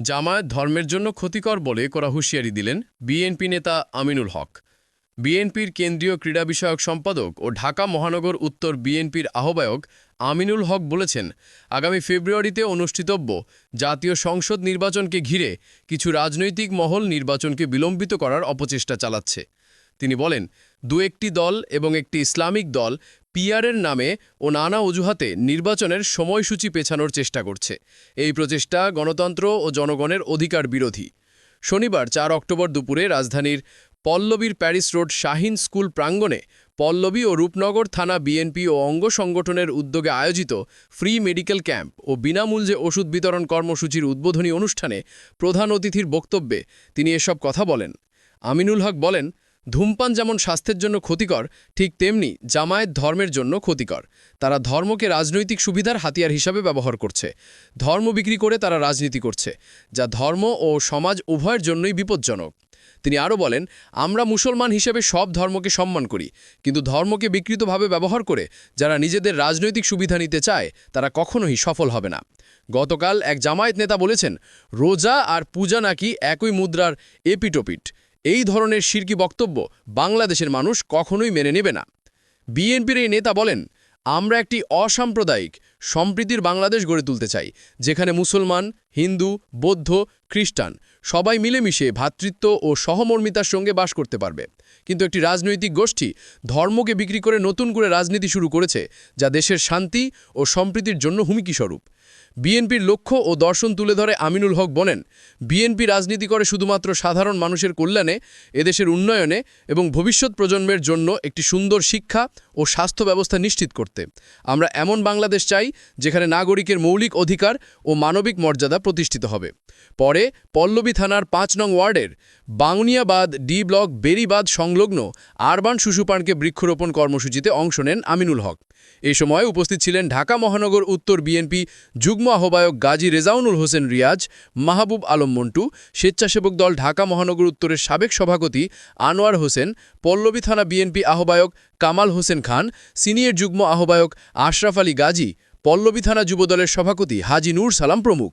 জামায়াত ধর্মের জন্য ক্ষতিকর বলে করা হুঁশিয়ারি দিলেন বিএনপি নেতা আমিনুল হক। বিএনপির কেন্দ্রীয় ক্রীড়া বিষয়ক সম্পাদক ও ঢাকা মহানগর উত্তর বিএনপির আহ্বায়ক আমিনুল হক বলেছেন, আগামী ফেব্রুয়ারিতে অনুষ্ঠিতব্য জাতীয় সংসদ নির্বাচনকে ঘিরে কিছু রাজনৈতিক মহল নির্বাচনকে বিলম্বিত করার অপচেষ্টা চালাচ্ছে। তিনি বলেন, দু একটি দল এবং একটি ইসলামিক দল পিয়ারের নামে ও নানা অজুহাতে নির্বাচনের সময়সূচি পেছানোর চেষ্টা করছে। এই প্রচেষ্টা গণতন্ত্র ও জনগণের অধিকার বিরোধী। শনিবার চার অক্টোবর দুপুরে রাজধানীর পল্লবীর প্যারিস রোড শাহিন স্কুল প্রাঙ্গণে পল্লবী ও রূপনগর থানা বিএনপি ও অঙ্গ সংগঠনের উদ্যোগে আয়োজিত ফ্রি মেডিকেল ক্যাম্প ও বিনামূল্যে ওষুধ বিতরণ কর্মসূচির উদ্বোধনী অনুষ্ঠানে প্রধান অতিথির বক্তব্যে তিনি এসব কথা বলেন। আমিনুল হক বলেন ধূমপান যেমন স্বাস্থ্যের জন্য ক্ষতিকর, ঠিক তেমনি জামায়াত ধর্মের জন্য ক্ষতিকর। তারা ধর্মকে রাজনৈতিক সুবিধার হাতিয়ার হিসাবে ব্যবহার করছে। ধর্ম বিক্রি করে তারা রাজনীতি করছে, যা ধর্ম ও সমাজ উভয়ের জন্যই বিপজ্জনক। তিনি আরও বলেন, আমরা মুসলমান হিসেবে সব ধর্মকে সম্মান করি, কিন্তু ধর্মকে বিকৃতভাবে ব্যবহার করে যারা নিজেদের রাজনৈতিক সুবিধা নিতে চায়, তারা কখনোই সফল হবে না। গতকাল এক জামায়াত নেতা বলেছেন, রোজা আর পূজা নাকি একই মুদ্রার এপিটোপিট। এই ধরনের শিরকি বক্তব্য বাংলাদেশের মানুষ কখনোই মেনে নেবে না। বিএনপির এই নেতা বলেন, আমরা একটি অসাম্প্রদায়িক সম্প্রীতির বাংলাদেশ গড়ে তুলতে চাই, যেখানে মুসলমান, হিন্দু, বৌদ্ধ, খ্রিস্টান সবাই মিলেমিশে ভ্রাতৃত্ব ও সহমর্মিতার সঙ্গে বাস করতে পারবে। কিন্তু একটি রাজনৈতিক গোষ্ঠী ধর্মকে বিক্রি করে নতুন করে রাজনীতি শুরু করেছে, যা দেশের শান্তি ও সম্প্রীতির জন্য হুমকিস্বরূপ। বিএনপির লক্ষ্য ও দর্শন তুলে ধরে আমিনুল হক বলেন, বিএনপি রাজনীতি করে শুধুমাত্র সাধারণ মানুষের কল্যাণে, এদেশের উন্নয়নে এবং ভবিষ্যৎ প্রজন্মের জন্য একটি সুন্দর শিক্ষা ও স্বাস্থ্য ব্যবস্থা নিশ্চিত করতে। আমরা এমন বাংলাদেশ চাই যেখানে নাগরিকের মৌলিক অধিকার ও মানবিক মর্যাদা প্রতিষ্ঠিত হবে। পরে পল্লবী থানার পাঁচ নং ওয়ার্ডের বাউনিয়াবাদ ডি ব্লক বেরিবাদ সংলগ্ন আরবান শিশুপার্কে বৃক্ষরোপণ কর্মসূচিতে অংশ নেন আমিনুল হক। এই সময় উপস্থিত ছিলেন ঢাকা মহানগর উত্তর বিএনপি যুগ্ম আহ্বায়ক গাজী রেজাউনুল হোসেন রিয়াজ, মাহবুব আলম মন্টু, স্বেচ্ছাসেবক দল ঢাকা মহানগর উত্তরের সাবেক সভাপতি আনোয়ার হোসেন, পল্লবী থানা বিএনপি আহ্বায়ক কামাল হোসেন খান, সিনিয়র যুগ্ম আহ্বায়ক আশরাফ আলী গাজী পল্লবী থানা যুবদলের সভাপতি হাজি নূর সালাম প্রমুখ।